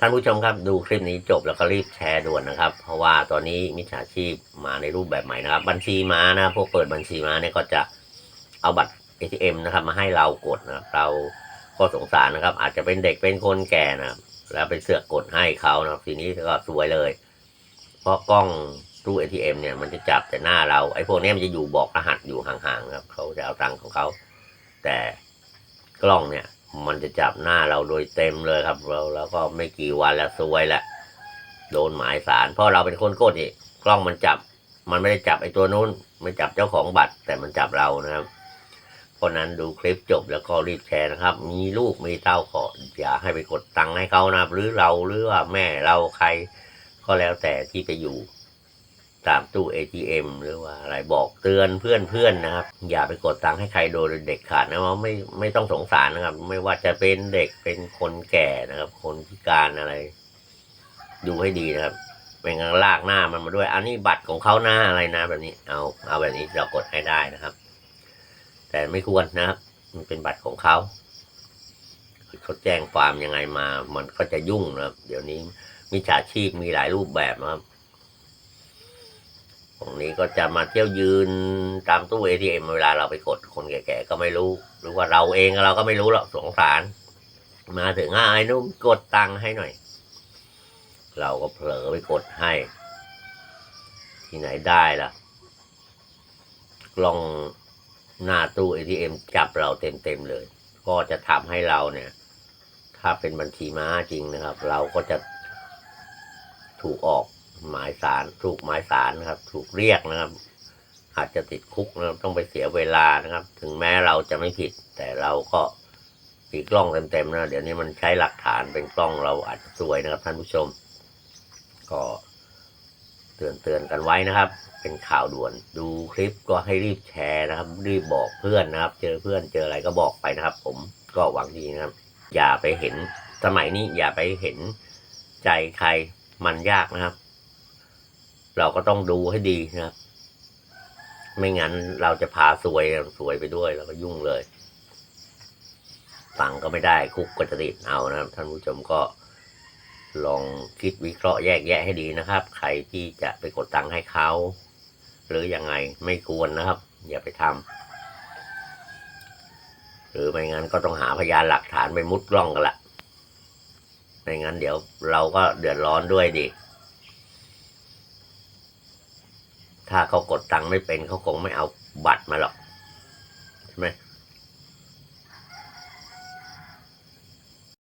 ท่านผู้ชมครับดูคลิปนี้จบแล้วก็รีบแชร์ด่วนนะครับ เพราะว่าตอนนี้มิจฉาชีพมาในรูปแบบใหม่นะครับ บัญชีม้านะพวกเปิดบัญชีม้าเนี่ยก็จะเอาบัตร ATM นะครับ มาให้เรากดนะครับเราก็สงสารนะครับ อาจจะเป็นเด็กเป็นคนแก่นะแล้วไปเสือกกดให้เขานะครับทีนี้ก็ซวยเลย เพราะกล้องตู้ ATM เนี่ยมันจะจับแต่หน้าเราไอ้พวกนี้มันจะอยู่บอกรหัสอยู่ห่างๆครับเขาจะเอาตังค์ของเขาแต่กล้องเนี่ย มันจะจับหน้าเราโดยเต็มเลยครับ เราแล้วก็ไม่กี่วันแล้วซวยแล้วโดนหมายสารเพราะเราเป็นคนกดอีกกล้องมันจับ มันไม่ได้จับไอ้ตัวนู้นไม่จับเจ้าของบัตร แต่มันจับเรานะครับ เพราะนั้นดูคลิปจบแล้วก็รีบแชร์นะครับ มีลูกมีเต้าขออย่าให้ไปกดตังค์ให้เขานะครับ หรือเราหรือว่าแม่เราใคร ก็แล้วแต่ที่ไปอยู่ ตามตู้ ATM หรือว่าอะไรบอกเตือนเพื่อนเพื่อนๆนะครับ อย่าไปกดตังค์ให้ใครโดยเด็กขาดนะว่าไม่ไม่ต้องสงสารนะครับ ไม่ว่าจะเป็นเด็กเป็นคนแก่นะครับ คนพิการอะไร ดูให้ดีนะครับเป็นงั้นลากหน้ามันมาด้วย อันนี้บัตรของเขาหน้าอะไรนะ แบบนี้เอาเอาแบบนี้เรากดให้ได้นะครับ แต่ไม่ควรนะครับมันเป็นบัตรของเขาเขาแจ้งความยังไงมา มันก็จะยุ่งนะครับ เดี๋ยวนี้มิจฉาชีพมีหลายรูปแบบนะครับ ตรงนี้ก็จะมาเที่ยวยืนตามตู้ ATM เวลาเราไปกดคนแก่ๆก็ไม่รู้ หรือว่าเราเองเราก็ไม่รู้หรอกสงสาร มาถึงอะไอ้นุ่มกดตังค์ให้หน่อย เราก็เผลอไปกดให้ ที่ไหนได้ล่ะกล้องหน้าตู้ ATM จับเราเต็มๆเลย ก็จะทำให้เราเนี่ย ถ้าเป็นบัญชีม้าจริงนะครับ เราก็จะถูกออก หมายสารถูกหมายสารนะครับ ถูกเรียกนะครับ อาจจะติดคุกนะครับต้องไปเสียเวลานะครับ ถึงแม้เราจะไม่ผิด แต่เราก็มีกล้องเต็มๆนะเดี๋ยวนี้มันใช้หลักฐานเป็นกล้องเราอาจจะซวยนะครับ ท่านผู้ชม ก็เตือนเตือนๆกันไว้นะครับ เป็นข่าวด่วนดูคลิปก็ให้รีบแชร์นะครับ รีบบอกเพื่อนนะครับ เจอเพื่อนเจออะไรก็บอกไปนะครับ ผมก็หวังดีนะครับ อย่าไปเห็นสมัยนี้อย่าไปเห็นใจใครมันยากนะครับ เราก็ต้องดูให้ดีนะครับ ไม่งั้นเราจะพาซวยซวยไปด้วยแล้วก็ยุ่งเลยฟังก็ไม่ได้คุกก็จะติดเอานะครับ ท่านผู้ชมก็ลองคิดวิเคราะห์แยกแยะให้ดีนะครับ ใครที่จะไปกดตังค์ให้เขา หรือยังไงไม่ควรนะครับ อย่าไปทำหรือไม่งั้นก็ต้องหาพยานหลักฐานไปมุดกล้องกันละไม่งั้นเดี๋ยวเราก็เดือดร้อนด้วยดิ ถ้าเขากดตังค์ไม่เป็นเขาคงไม่เอาบัตรมาหรอกใช่ไหม